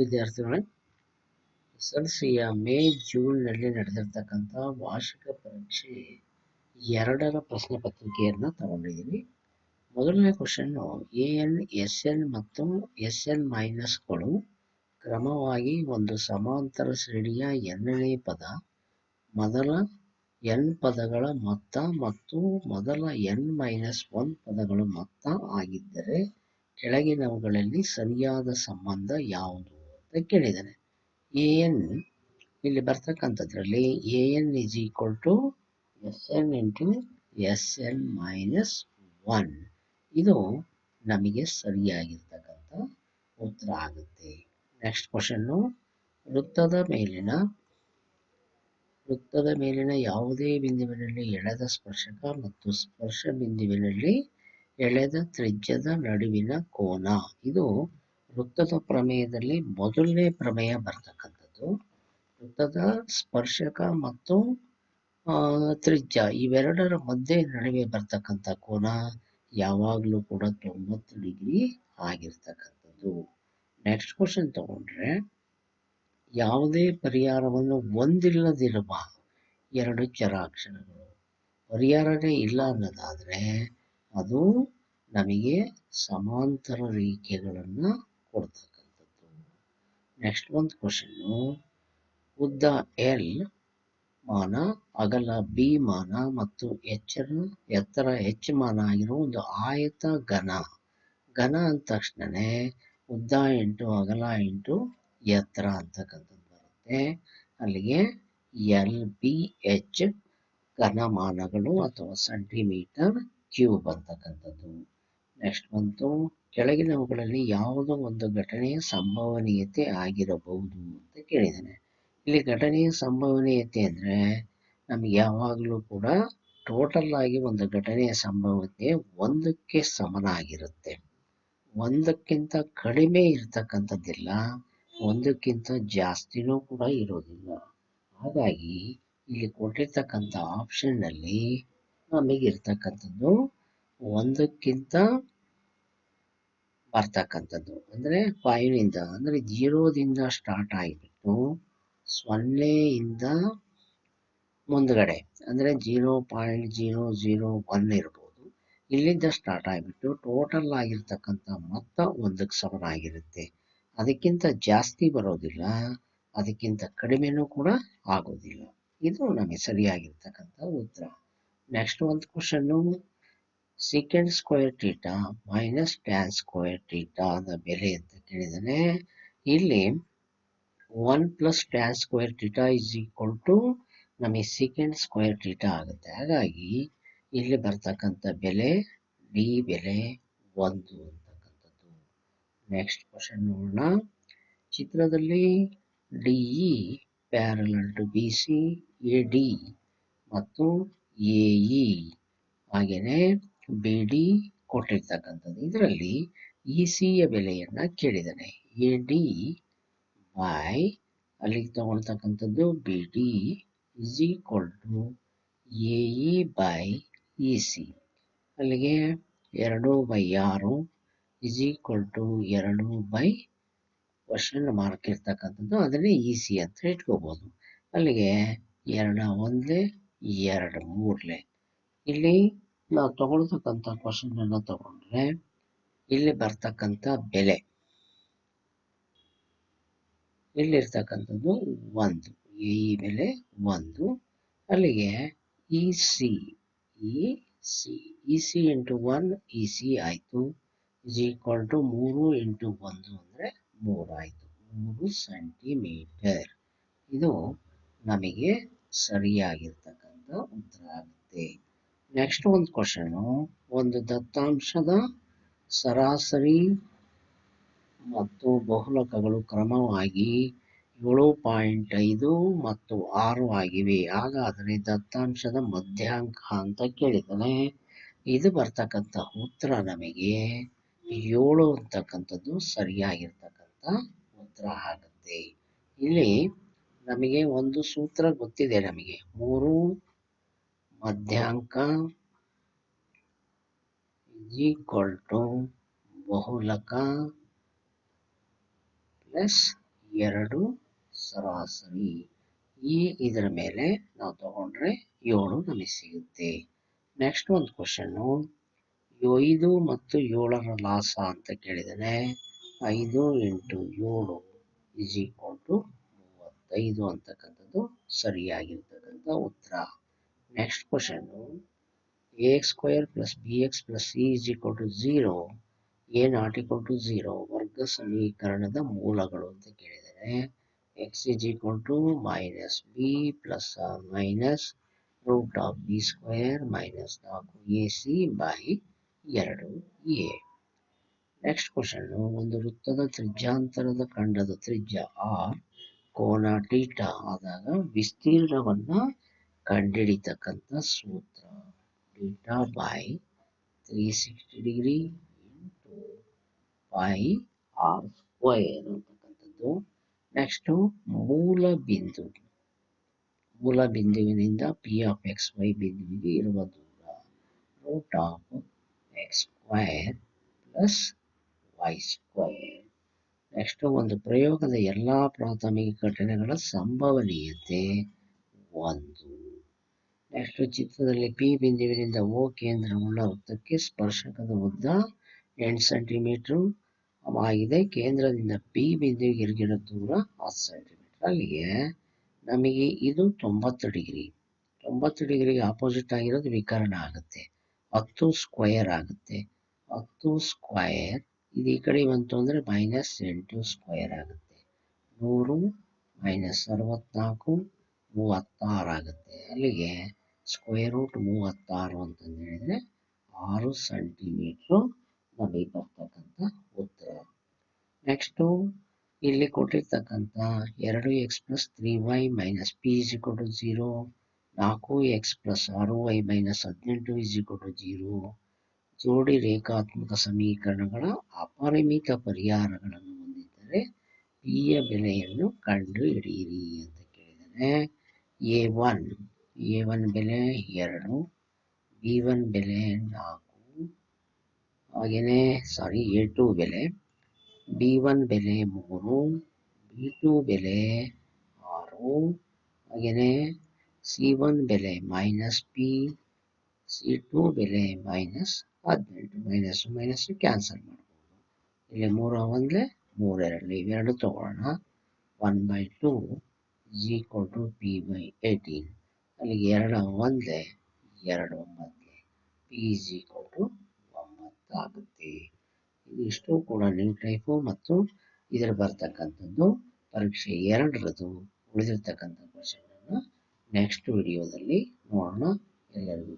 ವಿದ್ಯಾರ್ಥಿಗಳೇ S L ಸಿಯ ಮೇ, ಜೂನ್ನಲ್ಲಿ ನಡೆದಿರ್ತಕ್ಕಂಥ ವಾರ್ಷಿಕ ಪರೀಕ್ಷೆ ಎರಡರ ಪ್ರಶ್ನೆ ಪತ್ರಿಕೆಯನ್ನು ತಗೊಂಡಿದ್ದೀನಿ ಮೊದಲನೇ question A N, S N ಮತ್ತು ಎಸ್ ಎನ್ ಮೈನಸ್ಗಳು ಕ್ರಮವಾಗಿ ಒಂದು ಸಮಾಂತರ ಶ್ರೇಣಿಯ ಎರಡನೇ ಪದ, ಮೊದಲ ಎನ್ ಪದಗಳ ಮೊತ್ತ ಮತ್ತು ಮೊದಲ ಎನ್ ಮೈನಸ್ ಒನ್ ಪದಗಳ ಮೊತ್ತ ಆಗಿದ್ದರೆ ಕೆಳಗಿನವುಗಳಲ್ಲಿ ಸರಿಯಾದ ಸಂಬಂಧ ಯಾವುದು? ಅಂತ ಕೇಳಿದ್ದಾನೆ. ಎ ಎನ್ ಇಲ್ಲಿ ಬರ್ತಕ್ಕಂಥದ್ರಲ್ಲಿ A N is equal to S N into S N minus one ಇದು ನಮಗೆ ಸರಿಯಾಗಿರ್ತಕ್ಕಂಥ ಉತ್ತರ ಆಗುತ್ತೆ. ನೆಕ್ಸ್ಟ್ ಕ್ವಶನ್ನು ವೃತ್ತದ ಮೇಲಿನ ವೃತ್ತದ ಮೇಲಿನ ಯಾವುದೇ ಬಿಂದುವಿನಲ್ಲಿ ಎಳೆದ ಸ್ಪರ್ಶಕ ಮತ್ತು ಸ್ಪರ್ಶ ಬಿಂದುವಿನಲ್ಲಿ ಎಳೆದ ತ್ರಿಜ್ಯದ ನಡುವಿನ ಕೋನ. ಇದು ವೃತ್ತದ ಪ್ರಮೇಯದಲ್ಲಿ ಮೊದಲನೇ ಪ್ರಮೇಯ ಬರ್ತಕ್ಕಂಥದ್ದು. ವೃತ್ತದ ಸ್ಪರ್ಶಕ ಮತ್ತು ತ್ರಿಜ್ಯ ಇವೆರಡರ ಮಧ್ಯೆ ನಡುವೆ ಬರ್ತಕ್ಕಂಥ ಕೋನ ಯಾವಾಗಲೂ ಕೂಡ ತೊಂಬತ್ತು ಡಿಗ್ರಿ ಆಗಿರ್ತಕ್ಕಂಥದ್ದು. ನೆಕ್ಸ್ಟ್ ಕ್ವಶನ್ ತಗೊಂಡ್ರೆ, ಯಾವುದೇ ಪರಿಹಾರವನ್ನು ಹೊಂದಿಲ್ಲದಿರುವ ಎರಡು ಚರಾಕ್ಷರಗಳು. ಪರಿಹಾರನೇ ಇಲ್ಲ ಅನ್ನೋದಾದರೆ ಅದು ನಮಗೆ ಸಮಾಂತರ ರೇಖೆಗಳನ್ನು ಕೊಡ್ತಕ್ಕಂಥದ್ದು ನೆಕ್ಸ್ಟ್ ಒಂದು ಕ್ವಶನ್ನು ಉದ್ದ ಎಲ್ ಮಾನ, ಅಗಲ ಬಿ ಮಾನ ಮತ್ತು ಎಚ್ಚರ ಎತ್ತರ ಹೆಚ್ ಮಾನ ಆಗಿರೋ ಒಂದು ಆಯತ ಘನ. ಘನ ಅಂದ ತಕ್ಷಣನೇ ಉದ್ದ ಇಂಟು ಅಗಲ ಇಂಟು ಎತ್ತರ ಅಂತಕ್ಕಂಥದ್ದು ಬರುತ್ತೆ. ಅಲ್ಲಿಗೆ ಎಲ್ ಬಿ ಎಚ್ ಘನಮಾನಗಳು ಅಥವಾ ಸೆಂಟಿಮೀಟರ್ ಕ್ಯೂಬ್ ಅಂತಕ್ಕಂಥದ್ದು. ನೆಕ್ಸ್ಟ್ ಬಂತು. ಕೆಳಗಿನವುಗಳಲ್ಲಿ ಯಾವುದೋ ಒಂದು ಘಟನೆಯ ಸಂಭವನೀಯತೆ ಆಗಿರಬಹುದು ಅಂತ ಕೇಳಿದ್ದಾನೆ. ಇಲ್ಲಿ ಘಟನೆಯ ಸಂಭವನೀಯತೆ ಅಂದರೆ ನಮಗೆ ಯಾವಾಗಲೂ ಕೂಡ ಟೋಟಲ್ ಆಗಿ ಒಂದು ಘಟನೆಯ ಸಂಭವತೆ ಒಂದಕ್ಕೆ ಸಮನಾಗಿರುತ್ತೆ. ಒಂದಕ್ಕಿಂತ ಕಡಿಮೆ ಇರ್ತಕ್ಕಂಥದ್ದಿಲ್ಲ, ಒಂದಕ್ಕಿಂತ ಜಾಸ್ತಿನೂ ಕೂಡ ಇರೋದಿಲ್ಲ. ಹಾಗಾಗಿ ಇಲ್ಲಿ ಕೊಟ್ಟಿರ್ತಕ್ಕಂಥ ಆಪ್ಷನ್ನಲ್ಲಿ ನಮಗಿರ್ತಕ್ಕಂಥದ್ದು ಒಂದಕ್ಕಿಂತ ಬರ್ತಕ್ಕಂಥದ್ದು. ಅಂದರೆ ಫೈವ್ನಿಂದ ಅಂದರೆ ಜೀರೋದಿಂದ ಸ್ಟಾರ್ಟ್ ಆಗಿಬಿಟ್ಟು ಸೊನ್ನೆಯಿಂದ ಮುಂದ್ಗಡೆ, ಅಂದರೆ zero point zero zero one ಇರ್ಬೋದು. ಇಲ್ಲಿಂದ ಸ್ಟಾರ್ಟ್ ಆಗಿಬಿಟ್ಟು ಟೋಟಲ್ ಆಗಿರ್ತಕ್ಕಂಥ ಮೊತ್ತ ಒಂದಕ್ಕೆ ಸಮನಾಗಿರುತ್ತೆ ಅದಕ್ಕಿಂತ ಜಾಸ್ತಿ ಬರೋದಿಲ್ಲ, ಅದಕ್ಕಿಂತ ಕಡಿಮೆನೂ ಕೂಡ ಆಗೋದಿಲ್ಲ. ಇದು ನಮಗೆ ಸರಿಯಾಗಿರ್ತಕ್ಕಂಥ ಉತ್ತರ. ನೆಕ್ಸ್ಟ್ ಒಂದು question second square theta minus tan square ಟೀಟಾದ ಬೆಲೆ ಅಂತ ಕೇಳಿದಾನೆ. ಇಲ್ಲಿ one plus tan square theta is equal to ನಮಗೆ ಸೆಕೆಂಡ್ ಸ್ಕ್ವೇರ್ ಟೀಟಾ ಆಗುತ್ತೆ. ಹಾಗಾಗಿ ಇಲ್ಲಿ ಬರ್ತಕ್ಕಂಥ ಬೆಲೆ ಡಿ ಬೆಲೆ ಒಂದು ಅಂತಕ್ಕಂಥದ್ದು. ನೆಕ್ಸ್ಟ್ ಕ್ವಶನ್ ನೋಡೋಣ. ಚಿತ್ರದಲ್ಲಿ D E parallel to B C A D ಮತ್ತು ಎ ಇ ಹಾಗೆಯೇ ಬಿ ಡಿ ಕೊಟ್ಟಿರ್ತಕ್ಕಂಥದ್ದು. ಇದರಲ್ಲಿ ಇ ಸಿಯ ಬೆಲೆಯನ್ನು ಕೇಳಿದ್ದಾನೆ ಎ ಡಿ ಬೈ ಅಲ್ಲಿಗೆ ತಗೊಳ್ತಕ್ಕಂಥದ್ದು B D is equal to A E by E C ಅಲ್ಲಿಗೆ ಎರಡು ಬೈ ಆರು ಇಸ್ ಈಕ್ವಲ್ ಟು ಎರಡು ಬೈ ಕ್ವಶನ್ ಮಾರ್ಕ್ ಇರ್ತಕ್ಕಂಥದ್ದು. ಅದನ್ನೇ ಇ ಸಿ ಅಂತ ಇಟ್ಕೋಬೋದು. ಅಲ್ಲಿಗೆ ಎರಡು ಒಂದೇ, ಎರಡು ಮೂರಲೆ ಇಲ್ಲಿ ನಾವು ತಗೊಳ್ತಕ್ಕಂಥ ಕ್ವಶನನ್ನು ತಗೊಂಡ್ರೆ ಇಲ್ಲಿ ಬರ್ತಕ್ಕಂಥ ಬೆಲೆ ಇಲ್ಲಿರ್ತಕ್ಕಂಥದ್ದು ಒಂದು ಈ ಬೆಲೆ ಒಂದು ಅಲ್ಲಿಗೆ E C E C E C into one E C ಆಯಿತು ಇಸ್ ಈಕ್ವಲ್ ಟು ಮೂರು ಇಂಟು ಒಂದು ಅಂದರೆ ಮೂರು ಆಯಿತು ಮೂರು ಸೆಂಟಿಮೀಟರ್ ಇದು ನಮಗೆ ಸರಿಯಾಗಿರ್ತಕ್ಕಂಥ ಉತ್ತರ ಆಗುತ್ತೆ ನೆಕ್ಸ್ಟ್ ಒಂದು ಕ್ವಶನು ಒಂದು ದತ್ತಾಂಶದ ಸರಾಸರಿ ಮತ್ತು ಬಹುಲಕಗಳು ಕ್ರಮವಾಗಿ ಏಳು ಪಾಯಿಂಟ್ ಐದು ಮತ್ತು ಆರು ಆಗಿವೆ. ಹಾಗಾದರೆ ದತ್ತಾಂಶದ ಮಧ್ಯಾಂಕ ಅಂತ ಕೇಳಿದ್ದಾನೆ. ಇದು ಬರ್ತಕ್ಕಂಥ ಉತ್ತರ ನಮಗೆ ಏಳು ಅಂತಕ್ಕಂಥದ್ದು ಸರಿಯಾಗಿರ್ತಕ್ಕಂಥ ಉತ್ತರ ಆಗುತ್ತೆ. ಇಲ್ಲಿ ನಮಗೆ ಒಂದು ಸೂತ್ರ ಗೊತ್ತಿದೆ ನಮಗೆ. ಮೂರು ಮಧ್ಯಾಂಕ ಟು ಬಹುಲಕ ಪ್ಲಸ್ ಎರಡು ಸರಾಸರಿ. ಈ ಇದರ ಮೇಲೆ ನಾವು ತಗೊಂಡ್ರೆ ಏಳು ನಮಗೆ ಸಿಗುತ್ತೆ. ನೆಕ್ಸ್ಟ್ ಒಂದು ಕ್ವಶನ್ನು ಐದು ಮತ್ತು ಏಳರ ಲಾಸ ಅಂತ ಕೇಳಿದರೆ ಐದು ಇಂಟು ಏಳು ಈಕ್ವಲ್ ಟು ಮೂವತ್ತೈದು ಅಂತಕ್ಕಂಥದ್ದು ಸರಿಯಾಗಿರ್ತಕ್ಕಂಥ ಉತ್ತರ. A X square plus B X plus C is equal to zero A not equal to zero ವರ್ಗ ಸಮೀಕರಣದ ಮೂಲಗಳು ಅಂತ ಕೇಳಿದರೆ X is equal to minus B plus minus root of B square minus ನಾಲ್ಕು ಎ ಸಿ ಬೈ ಎರಡು A next question ಒಂದು ವೃತ್ತದ ತ್ರಿಜ್ಯಾಂತರದ ಖಂಡದ ತ್ರಿಜ್ಯ ಆರ್ ಕೋನ ಟೀಟಾ ಆದಾಗ ವಿಸ್ತೀರ್ಣವನ್ನ ಕಂಡುಹಿಡಿತಕ್ಕಂಥ ಸೂತ್ರ. Theta by three sixty degree into by R square ಅಂತಕ್ಕಂಥದ್ದು ನೆಕ್ಸ್ಟು ಮೂಲ ಬಿಂದು. ಮೂಲ ಬಿಂದುವಿನಿಂದ ಪಿ ಆಫ್ ಎಕ್ಸ್ ವೈ ಬಿಂದುವಿಗೆ ಇರುವ ದೂರ. Root of X square plus Y square next ಒಂದು ಪ್ರಯೋಗದ ಎಲ್ಲ ಪ್ರಾಥಮಿಕ ಘಟನೆಗಳ ಸಂಭವನೀಯತೆ. ಒಂದು. ನೆಕ್ಸ್ಟ್ ಚಿತ್ರದಲ್ಲಿ ಪಿ ಬಿಂದುವಿನಿಂದ ಓ ಕೇಂದ್ರವುಳ್ಳ ವೃತ್ತಕ್ಕೆ ಸ್ಪರ್ಶಕದ ಉದ್ದ ಎಂಟು ಸೆಂಟಿಮೀಟರ್ ಆಗಿದೆ. ಕೇಂದ್ರದಿಂದ ಪಿ ಬಿಂದುವಿಗೆ ಇರುಗಿರೋ ದೂರ ಹತ್ತು ಸೆಂಟಿಮೀಟರ್ ಅಲ್ಲಿಗೆ ನಮಗೆ ಇದು ತೊಂಬತ್ತು ಡಿಗ್ರಿ. ತೊಂಬತ್ತು ಡಿಗ್ರಿಗೆ ಆಪೋಸಿಟ್ ಆಗಿರೋದು ವಿಕರಣ ಆಗುತ್ತೆ. ಹತ್ತು ಸ್ಕ್ವಯರ್ ಆಗುತ್ತೆ. ಹತ್ತು ಸ್ಕ್ವಯರ್ ಇದು ಈ ಕಡೆ ಬಂತು ಅಂದರೆ ಮೈನಸ್ ಎಂಟು ಸ್ಕ್ವಯರ್ ಆಗುತ್ತೆ. ನೂರು ಮೈನಸ್ ಅರವತ್ನಾಲ್ಕು ಮೂವತ್ತಾರು ಆಗುತ್ತೆ ಅಲ್ಲಿಗೆ. ಸ್ಕ್ವೇರ್ ರೂಟ್ ಮೂವತ್ತಾರು ಅಂತಂದು ಹೇಳಿದರೆ ಆರು ಸೆಂಟಿಮೀಟ್ರು ನಮಗೆ ಬರ್ತಕ್ಕಂಥ ಉತ್ತರ. ನೆಕ್ಸ್ಟು ಇಲ್ಲಿ ಕೊಟ್ಟಿರ್ತಕ್ಕಂಥ ಎರಡು X plus three Y minus P is equal to zero ನಾಲ್ಕು ಎಕ್ಸ್ ಪ್ಲಸ್ ಆರು ವೈ ಮೈನಸ್ ಹದಿನೆಂಟು ಇಸ್ ಇಕ್ವಲ್ ಟು ಜೀರೋ ಜೋಡಿ ರೇಖಾತ್ಮಕ ಸಮೀಕರಣಗಳ ಅಪರಿಮಿತ ಪರಿಹಾರಗಳನ್ನು ಹೊಂದಿದ್ದರೆ ಪಿಯ ಬೆಲೆಯನ್ನು ಕಂಡುಹಿಡಿಯಿರಿ ಅಂತ ಕೇಳಿದರೆ ಎ ಒನ್ ಎ ಒನ್ ಬೆಲೆ ಎರಡು ಬಿ ಒನ್ ಬೆಲೆ ನಾಲ್ಕು ಹಾಗೆಯೇ ಸಾರಿ ಎ ಟು ಬೆಲೆ ಬಿ ಒನ್ ಬೆಲೆ ಮೂರು ಬಿ ಟು ಬೆಲೆ ಆರು ಹಾಗೆಯೇ ಸಿ ಒನ್ ಬೆಲೆ ಮೈನಸ್ ಪಿ ಸಿ ಟು ಬೆಲೆ ಮೈನಸ್ ಹದಿನೆಂಟು ಮೈನಸ್ ಮೈನಸ್ ಕ್ಯಾನ್ಸಲ್ ಮಾಡ್ಬೋದು. ಇಲ್ಲಿ ಮೂರು ಒಂದಲೇ ಮೂರೆರಡಲಿ ಇವೆರಡು ತಗೊಳ್ಳೋಣ. One by two equal to P by eighteen ಅಲ್ಲಿಗೆ ಎರಡು ಒಂದೆ ಎರಡು ಒಂಬತ್ತಲೆ ಪಿ ಇಸ್ ಈಕ್ವಲ್ ಟು ಒಂಬತ್ತು ಇದಿಷ್ಟು ಕೂಡ ನ್ಯೂ ಟೈಪು ಮತ್ತು ಇದರ ಬರ್ತಕ್ಕಂಥದ್ದು ಪರೀಕ್ಷೆ ಎರಡರದು ಉಳಿದಿರ್ತಕ್ಕಂಥ ಕ್ವಶನನ್ನು ನೆಕ್ಸ್ಟ್ ವಿಡಿಯೋದಲ್ಲಿ ನೋಡೋಣ. ಎಲ್ಲರಿಗೂ